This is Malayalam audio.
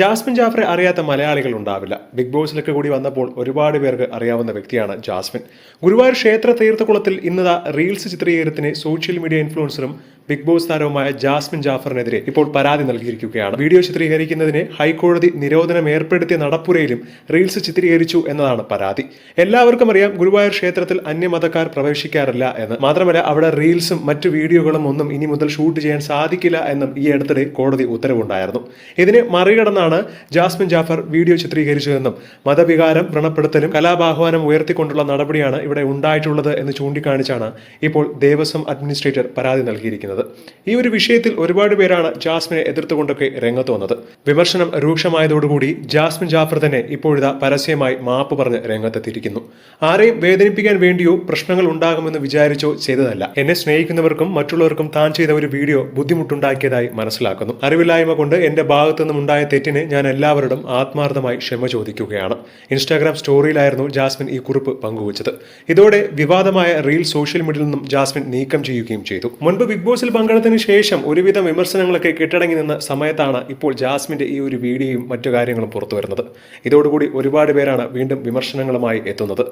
ജാസ്മിൻ ജാഫറെ അറിയാത്ത മലയാളികൾ ഉണ്ടാവില്ല. ബിഗ് ബോസിലൊക്കെ കൂടി വന്നപ്പോൾ ഒരുപാട് പേർക്ക് അറിയാവുന്ന വ്യക്തിയാണ് ജാസ്മിൻ. ഗുരുവായൂർ ക്ഷേത്ര തീർത്ഥകുളത്തിൽ ഇന്നതാ റീൽസ് ചിത്രീകരണത്തിന് സോഷ്യൽ മീഡിയ ഇൻഫ്ലുവൻസറും ബിഗ് ബോസ് താരവുമായ ജാസ്മിൻ ജാഫറിനെതിരെ ഇപ്പോൾ പരാതി നൽകിയിരിക്കുകയാണ്. വീഡിയോ ചിത്രീകരിക്കുന്നതിന് ഹൈക്കോടതി നിരോധനം ഏർപ്പെടുത്തിയ നടപ്പുരയിലും റീൽസ് ചിത്രീകരിച്ചു എന്നതാണ് പരാതി. എല്ലാവർക്കും അറിയാം ഗുരുവായൂർ ക്ഷേത്രത്തിൽ അന്യമതക്കാർ പ്രവേശിക്കാറില്ല എന്ന്. മാത്രമല്ല അവിടെ റീൽസും മറ്റു വീഡിയോകളും ഒന്നും ഇനി മുതൽ ഷൂട്ട് ചെയ്യാൻ സാധിക്കില്ല എന്നും ഈ അടുത്തിടെ കോടതി ഉത്തരവുണ്ടായിരുന്നു. ഇതിനെ മറികടന്നാണ് ജാസ്മിൻ ജാഫർ വീഡിയോ ചിത്രീകരിച്ചതെന്നും മതവികാരം വ്രണപ്പെടുത്തലും കലാപാഹ്വാനം ഉയർത്തിക്കൊണ്ടുള്ള നടപടിയാണ് ഇവിടെ ഉണ്ടായിട്ടുള്ളത് എന്ന് ചൂണ്ടിക്കാണിച്ചാണ് ഇപ്പോൾ ദേവസ്വം അഡ്മിനിസ്ട്രേറ്റർ പരാതി നൽകിയിരിക്കുന്നത്. ഈ ഒരു വിഷയത്തിൽ ഒരുപാട് പേരാണ് ജാസ്മിനെ എതിർത്തുകൊണ്ടൊക്കെ രംഗത്ത് വന്നത് വിമർശനം രൂക്ഷമായതോടുകൂടി ജാസ്മിൻ ജാഫർ തന്നെ ഇപ്പോഴിതാ പരസ്യമായി മാപ്പ് പറഞ്ഞ് രംഗത്തെത്തിയിരിക്കുന്നു. ആരെയും വേദനിപ്പിക്കാൻ വേണ്ടിയോ പ്രശ്നങ്ങൾ ഉണ്ടാകുമെന്ന് വിചാരിച്ചോ ചെയ്തതല്ല. എന്നെ സ്നേഹിക്കുന്നവർക്കും മറ്റുള്ളവർക്കും താൻ ചെയ്ത ഒരു വീഡിയോ ബുദ്ധിമുട്ടുണ്ടാക്കിയതായി മനസ്സിലാക്കുന്നു. അറിവില്ലായ്മ കൊണ്ട് എന്റെ ഭാഗത്തു നിന്നും ഉണ്ടായ തെറ്റിന് ഞാൻ എല്ലാവരോടും ആത്മാർത്ഥമായി ക്ഷമ ചോദിക്കുകയാണ്. ഇൻസ്റ്റാഗ്രാം സ്റ്റോറിയിലായിരുന്നു ജാസ്മിൻ ഈ കുറിപ്പ് പങ്കുവച്ചത്. ഇതോടെ വിവാദമായ റീൽ സോഷ്യൽ മീഡിയയിൽ നിന്നും ജാസ്മിൻ നീക്കം ചെയ്യുകയും ചെയ്തു. മുൻപ് ബിഗ് ബോസിൽ പങ്കെടുത്തതിന് ശേഷം ഒരുവിധം വിമർശനങ്ങളൊക്കെ കെട്ടടങ്ങി നിന്ന സമയത്താണ് ഇപ്പോൾ ജാസ്മിന്റെ ഈ ഒരു വീഡിയോയും മറ്റു കാര്യങ്ങളും പുറത്തു വരുന്നത് ഇതോടുകൂടി ഒരുപാട് പേരാണ് വീണ്ടും വിമർശനങ്ങളുമായി എത്തുന്നത്.